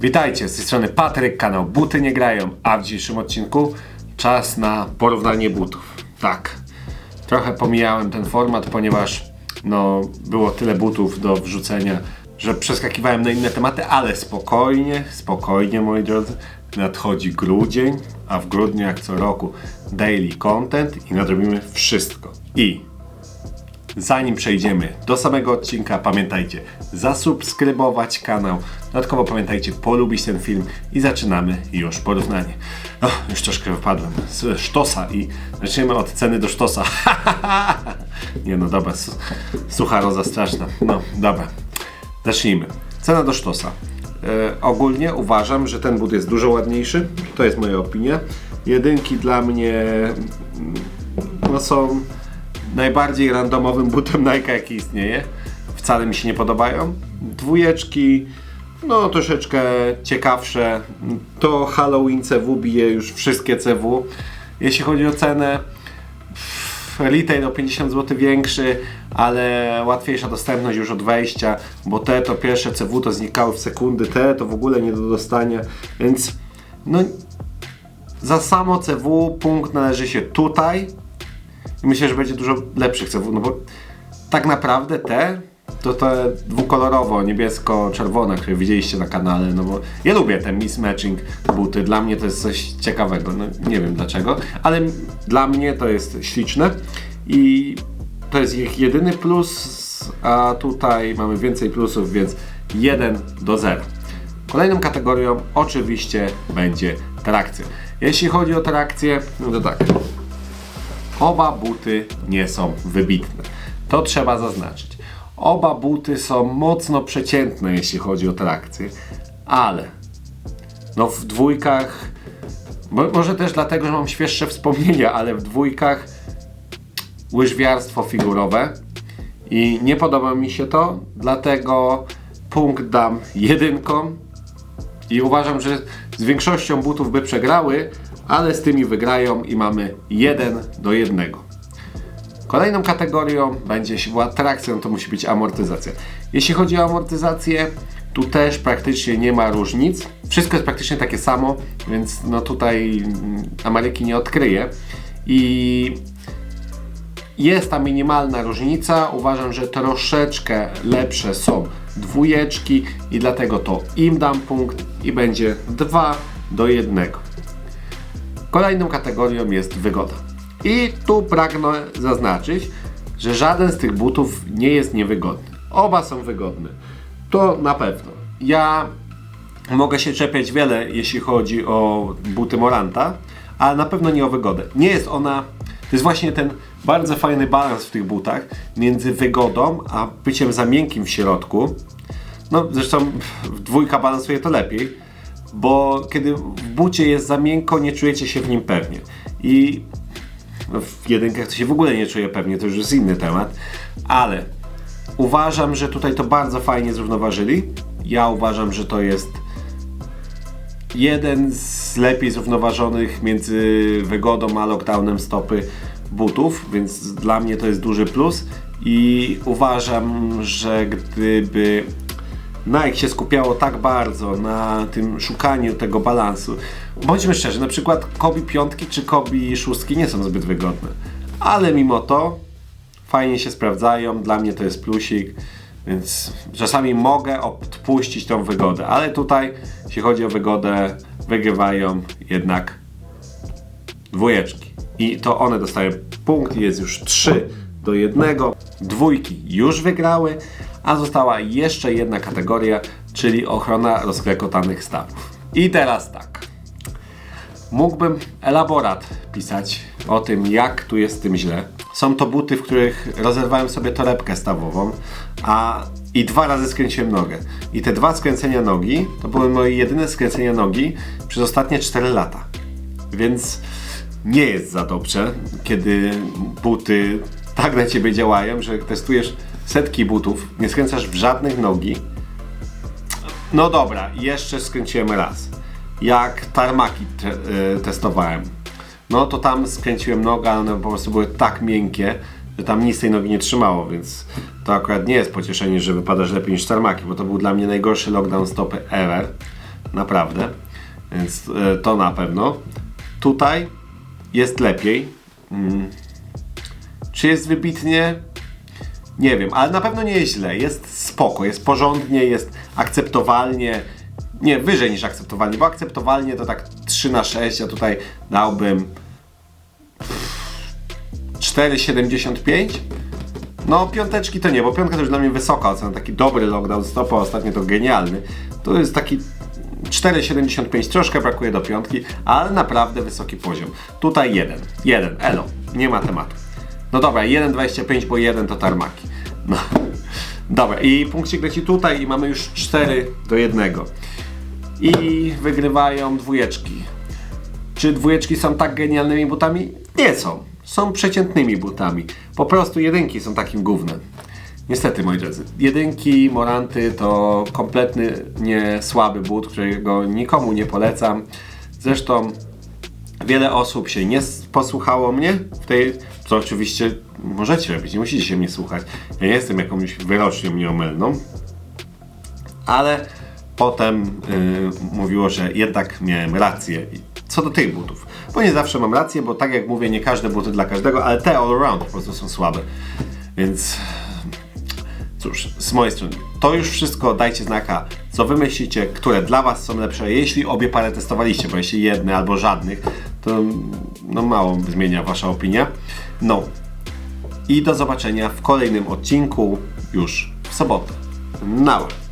Witajcie, z tej strony Patryk, kanał Buty nie grają, a w dzisiejszym odcinku czas na porównanie butów. Tak, trochę pomijałem ten format, ponieważ no, było tyle butów do wrzucenia, że przeskakiwałem na inne tematy, ale spokojnie, spokojnie moi drodzy, nadchodzi grudzień, a w grudniu jak co roku daily content i nadrobimy wszystko. I Zanim przejdziemy do samego odcinka, pamiętajcie zasubskrybować kanał. Dodatkowo pamiętajcie polubić ten film i zaczynamy już porównanie. O, już troszkę wypadłem z sztosa i zaczniemy od ceny do sztosa. Nie no, dobra, su- sucha roza straszna. No, dobra. Zacznijmy. Cena do sztosa. E, ogólnie uważam, że ten but jest dużo ładniejszy. To jest moja opinia. Jedynki dla mnie mm, no, są najbardziej randomowym butem Nike jaki istnieje. Wcale mi się nie podobają. Dwójeczki, no troszeczkę ciekawsze. To Halloween CW bije już wszystkie CW. Jeśli chodzi o cenę, retail o 50 zł większy, ale łatwiejsza dostępność już od wejścia, bo te to pierwsze CW to znikały w sekundy, te to w ogóle nie do dostania, więc no za samo CW punkt należy się tutaj, i myślę, że będzie dużo lepszych CW, no bo tak naprawdę te, to te dwukolorowo, niebiesko-czerwone, które widzieliście na kanale, no bo ja lubię te mismatching buty, dla mnie to jest coś ciekawego, no nie wiem dlaczego, ale dla mnie to jest śliczne i to jest ich jedyny plus, a tutaj mamy więcej plusów, więc 1 do 0. Kolejną kategorią oczywiście będzie trakcja. Jeśli chodzi o trakcję, no to tak, Oba buty nie są wybitne. To trzeba zaznaczyć. Oba buty są mocno przeciętne, jeśli chodzi o trakcję, ale no w dwójkach, mo- może też dlatego, że mam świeższe wspomnienia, ale w dwójkach łyżwiarstwo figurowe i nie podoba mi się to, dlatego punkt dam jedynkom i uważam, że z większością butów by przegrały, ale z tymi wygrają i mamy 1 do 1. Kolejną kategorią będzie, jeśli była trakcją, to musi być amortyzacja. Jeśli chodzi o amortyzację, tu też praktycznie nie ma różnic. Wszystko jest praktycznie takie samo, więc no tutaj mm, Ameryki nie odkryje. I jest ta minimalna różnica. Uważam, że troszeczkę lepsze są dwójeczki i dlatego to im dam punkt i będzie 2 do 1. Kolejną kategorią jest wygoda. I tu pragnę zaznaczyć, że żaden z tych butów nie jest niewygodny. Oba są wygodne. To na pewno. Ja mogę się czepiać wiele, jeśli chodzi o buty Moranta, ale na pewno nie o wygodę. Nie jest ona. To jest właśnie ten bardzo fajny balans w tych butach między wygodą a byciem za miękkim w środku. No, zresztą dwójka balansuje to lepiej, bo kiedy w bucie jest za miękko, nie czujecie się w nim pewnie. I w jedynkach to się w ogóle nie czuję pewnie, to już jest inny temat, ale uważam, że tutaj to bardzo fajnie zrównoważyli. Ja uważam, że to jest jeden z lepiej zrównoważonych między wygodą a lockdownem stopy butów, więc dla mnie to jest duży plus i uważam, że gdyby Nike się skupiało tak bardzo na tym szukaniu tego balansu. Bądźmy szczerzy, na przykład Kobi piątki czy Kobi szóstki nie są zbyt wygodne, ale mimo to fajnie się sprawdzają, dla mnie to jest plusik, więc czasami mogę odpuścić tą wygodę, ale tutaj, jeśli chodzi o wygodę, wygrywają jednak dwójeczki. I to one dostają punkt, jest już 3 do 1. Dwójki już wygrały, a została jeszcze jedna kategoria, czyli ochrona rozklekotanych stawów. I teraz tak. Mógłbym elaborat pisać o tym, jak tu jest z tym źle. Są to buty, w których rozerwałem sobie torebkę stawową, a i dwa razy skręciłem nogę. I te dwa skręcenia nogi to były moje jedyne skręcenia nogi przez ostatnie 4 lata. Więc nie jest za dobrze, kiedy buty tak na ciebie działają, że testujesz setki butów, nie skręcasz w żadnych nogi. No dobra, jeszcze skręciłem raz. Jak tarmaki te, y, testowałem, no to tam skręciłem nogę, one po prostu były tak miękkie, że tam nic tej nogi nie trzymało, więc to akurat nie jest pocieszenie, że wypadasz lepiej niż tarmaki, bo to był dla mnie najgorszy lockdown stopy ever. naprawdę, więc e, to na pewno. Tutaj jest lepiej. Mm. Czy jest wybitnie? Nie wiem, ale na pewno nie jest źle. Jest spoko, jest porządnie, jest akceptowalnie. Nie, wyżej niż akceptowalnie, bo akceptowalnie to tak 3 na 6, ja tutaj dałbym 4,75. No piąteczki to nie, bo piątka to już dla mnie wysoka ocena, taki dobry lockdown stop, a ostatnio to genialny. To jest taki 4,75, troszkę brakuje do piątki, ale naprawdę wysoki poziom. Tutaj jeden, jeden, elo, nie ma tematu. No dobra, 1,25, bo jeden to tarmaki. No. Dobra, i punkcik leci tutaj i mamy już 4 do 1. I wygrywają dwójeczki. Czy dwójeczki są tak genialnymi butami? Nie są. Są przeciętnymi butami. Po prostu jedynki są takim gównem. Niestety, moi drodzy. Jedynki, Moranty to kompletny, nie słaby but, którego nikomu nie polecam. Zresztą wiele osób się nie posłuchało mnie w tej, co oczywiście możecie robić, nie musicie się mnie słuchać. Ja nie jestem jakąś wyrocznią nieomylną, ale potem y, mówiło, że jednak miałem rację co do tych butów. Bo nie zawsze mam rację, bo tak jak mówię, nie każde buty dla każdego, ale te all around po prostu są słabe. Więc cóż, z mojej strony to już wszystko. Dajcie znaka, co wy myślicie, które dla was są lepsze, jeśli obie pary testowaliście, bo jeśli jedne albo żadnych, to no mało zmienia wasza opinia. No i do zobaczenia w kolejnym odcinku już w sobotę. Nałe.